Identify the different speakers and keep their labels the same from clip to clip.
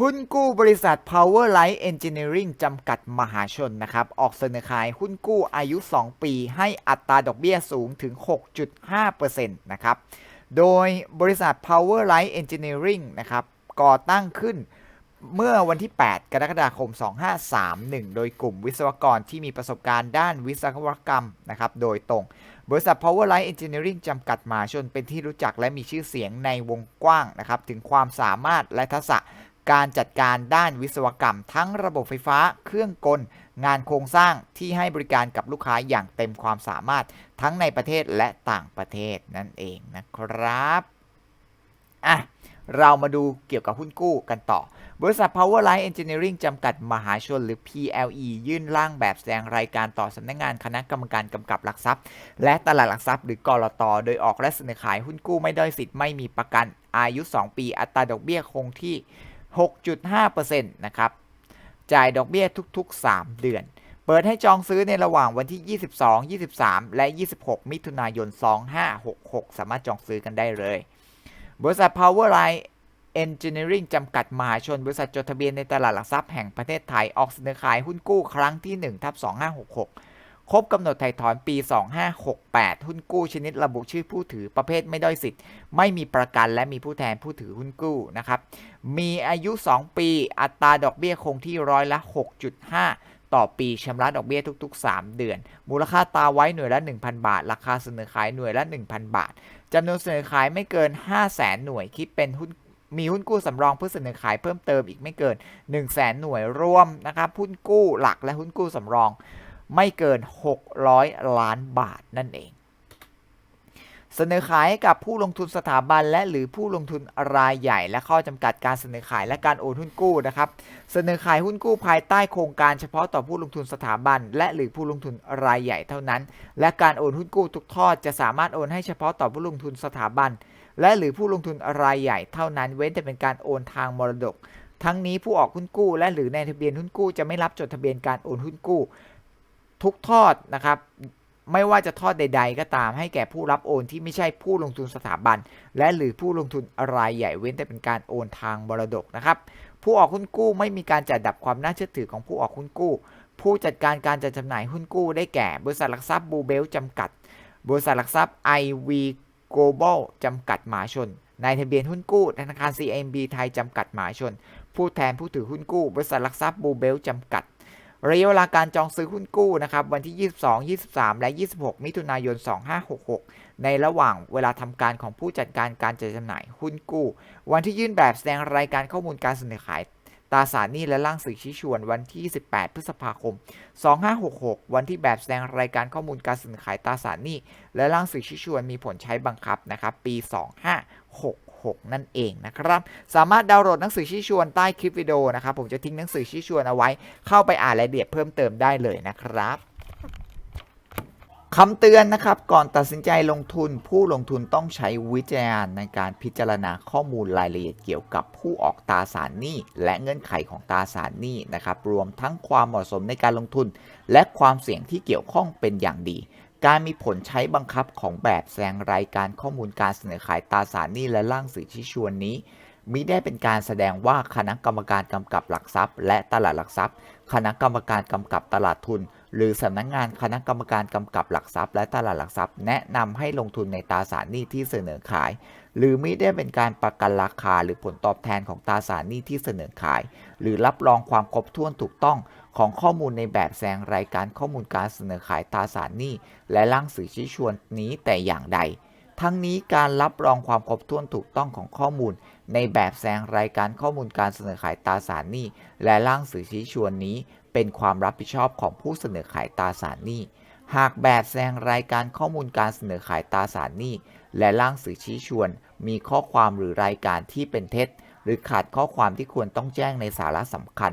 Speaker 1: หุ้นกู้บริษัท Powerlight Engineering จำกัดมหาชนนะครับ ออกเสนอขายหุ้นกู้อายุ 2 ปี ให้อัตราดอกเบี้ยสูงถึง 6.5%นะครับ โดยบริษัท Powerlight Engineering นะครับ ก่อตั้งขึ้นเมื่อวันที่ 8 กรกฎาคม 2531 โดยกลุ่มวิศวกรที่มีประสบการณ์ด้านวิศวกรรมนะครับ โดยตรง บริษัท Powerlight Engineering จำกัดมหาชนเป็นที่รู้จักและมีชื่อเสียงในวงกว้างนะครับ ถึงความสามารถและทักษะ การจัดการด้านวิศวกรรม ทั้งระบบไฟฟ้า เครื่องกล งานโครงสร้างที่ให้บริการกับลูกค้าอย่างเต็มความสามารถทั้งในประเทศและต่างประเทศนั่นเองนะครับอะเรามาดูเกี่ยวกับหุ้นกู้กันต่อ บริษัท Powerline Engineering จำกัดมหาชนหรือ PLE ยื่นร่างแบบแสดงรายการต่อสำนักงงานคณะกรรมการกำกับหลักทรัพย์ และตลาดหลักทรัพย์หรือกรตโดยออกและเสนอขายหุ้นกู้ไม่ได้สิทธิ์ไม่มีประกันอายุ 2 ปีอัตราดอกเบี้ยคงที่ 6.5%นะครับ จ่ายดอกเบี้ยทุกๆ 3 เดือน เปิดให้จองซื้อในระหว่างวันที่ 22 23 และ 26 มิถุนายน 2566 สามารถจองซื้อกันได้เลย บริษัท Powerline Engineering จำกัดมหาชน บริษัทจดทะเบียนในตลาดหลักทรัพย์แห่งประเทศไทย ออกเสนอขายหุ้นกู้ครั้งที่1ทับ2566 ครบกำหนดไถ่ถอนปี 2568 หุ้นกู้ชนิดระบุชื่อผู้ถือประเภทไม่ด้อยสิทธิ์ ไม่มีประกันและมีผู้แทนผู้ถือหุ้นกู้นะครับ มีอายุ 2 ปี อัตราดอกเบี้ยคงที่ร้อยละ 6.5 ต่อปีชำระดอกเบี้ยทุก ๆ 3 เดือน มูลค่าตาไว้หน่วยละ 1,000 บาท ราคาเสนอขายหน่วยละ 1,000 บาทจำนวนเสนอขายไม่เกิน 500,000หน่วยคิดเป็นหุ้นมีหุ้นกู้สำรองเพื่อเสนอขายเพิ่มเติมอีกไม่เกิน 1 0 0 0 0แหน่วยรวมนะครับหุ้นกู้หลักและหุ้นกู้สำรอง ไม่เกิน 600 ล้านบาทนั่นเอง เสนอขายให้กับผู้ลงทุนสถาบันและหรือผู้ลงทุนรายใหญ่ และข้อจำกัดการเสนอขายและการโอนหุ้นกู้นะครับ เสนอขายหุ้นกู้ภายใต้โครงการเฉพาะต่อผู้ลงทุนสถาบัน และหรือผู้ลงทุนรายใหญ่เท่านั้น และการโอนหุ้นกู้ทุกทอดจะสามารถโอนให้เฉพาะต่อผู้ลงทุนสถาบัน และหรือผู้ลงทุนรายใหญ่เท่านั้น เว้นแต่เป็นการโอนทางมรดกทั้งนี้ผู้ออกหุ้นกู้และหรือในทะเบียนหุ้นกู้จะไม่รับจดทะเบียนการโอนหุ้นกู้ ทุกทอดนะครับ ไม่ว่าจะทอดใด ๆ ก็ตามให้แก่ผู้รับโอนที่ไม่ใช่ผู้ลงทุนสถาบัน และหรือผู้ลงทุนรายใหญ่เว้นแต่เป็นการโอนทางมรดกนะครับ ผู้ออกหุ้นกู้ไม่มีการจัดดับความน่าเชื่อถือของผู้ออกหุ้นกู้ ผู้จัดการการจัดจำหน่ายหุ้นกู้ได้แก่ บริษัทหลักทรัพย์บูเบลจำกัด บริษัทหลักทรัพย์ IV Global จำกัดหมาชนนายทะเบียนหุ้นกู้ธนาคาร CMB ไทยจำกัดหมาชน ผู้แทนผู้ถือหุ้นกู้ บริษัทหลักทรัพย์บูเบลจำกัด ระยะเวลาการจองซื้อหุ้นกู้นะครับวันที่ 22 23 และ 26 มิถุนายน 2566 ในระหว่างเวลาทำการของผู้จัดการการจัดจำหน่ายหุ้นกู้ วันที่ยื่นแบบแสดงรายการข้อมูลการเสนอขายตราสารหนี้และร่างสื่อชี้ชวนวันที่ 18 พฤษภาคม 2566 วันที่แบบแสดงรายการข้อมูลการเสนอขายตราสารหนี้และร่างสื่อชี้ชวนมีผลใช้บังคับนะครับปี 2566 นั่นเองนะครับ สามารถดาวน์โหลดหนังสือชี้ชวนใต้คลิปวิดีโอนะครับ ผมจะทิ้งหนังสือชี้ชวนเอาไว้ เข้าไปอ่านรายละเอียดเพิ่มเติมได้เลยนะครับคำเตือนนะครับก่อนตัดสินใจลงทุนผู้ลงทุนต้องใช้วิจารณญาณในการพิจารณาข้อมูลรายละเอียดเกี่ยวกับผู้ออกตราสารหนี้ และเงื่อนไขของตราสารหนี้นะครับรวมทั้งความเหมาะสมในการลงทุน และความเสี่ยงที่เกี่ยวข้องเป็นอย่างดี การมีผลใช้บังคับของแบบแสดงรายการข้อมูลการเสนอขายตราสารหนี้และร่างสื่อชี้ชวนนี้มิได้เป็นการแสดงว่าคณะกรรมการกำกับหลักทรัพย์ และตลาดหลักทรัพย์ คณะกรรมการกำกับตลาดทุน หรือสำนักงงานคณะกรรมการกำกับหลักทรัพย์ และตลาดหลักทรัพย์ แนะนำให้ลงทุนในตราสารหนี้ที่เสนอขาย หรือมิได้เป็นการประกันราคาหรือผลตอบแทนของตราสารหนี้ที่เสนอขาย หรือรับรองความครบถ้วนถูกต้อง ของข้อมูลในแบบแสดงรายการข้อมูลการเสนอขายตราสารหนี้และร่างสื่อชี้ชวนนี้แต่อย่างใด ทั้งนี้การรับรองความครบถ้วนถูกต้องของข้อมูล ในแบบแสดงรายการข้อมูลการเสนอขายตราสารหนี้และร่างสื่อชี้ชวนนี้ เป็นความรับผิดชอบของผู้เสนอขายตราสารหนี้หากแบบแสดงรายการข้อมูลการเสนอขายตราสารหนี้ และร่างสื่อชี้ชวน มีข้อความหรือรายการที่เป็นเท็จ หรือขาดข้อความที่ควรต้องแจ้งในสาระสำคัญ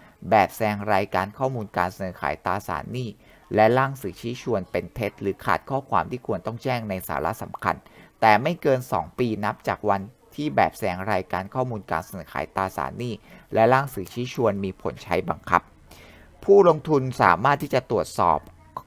Speaker 1: แบบแสดงรายการข้อมูลการเสนอขายตราสารหนี้ และร่างสื่อชี้ชวนเป็นเท็จ หรือขาดข้อความที่ควรต้องแจ้งในสาระสำคัญ แต่ไม่เกิน 2 ปีนับจากวันที่แบบแสดงรายการข้อมูลการเสนอขายตราสารหนี้ และร่างสื่อชี้ชวนมีผลใช้บังคับ ผู้ลงทุนสามารถที่จะตรวจสอบ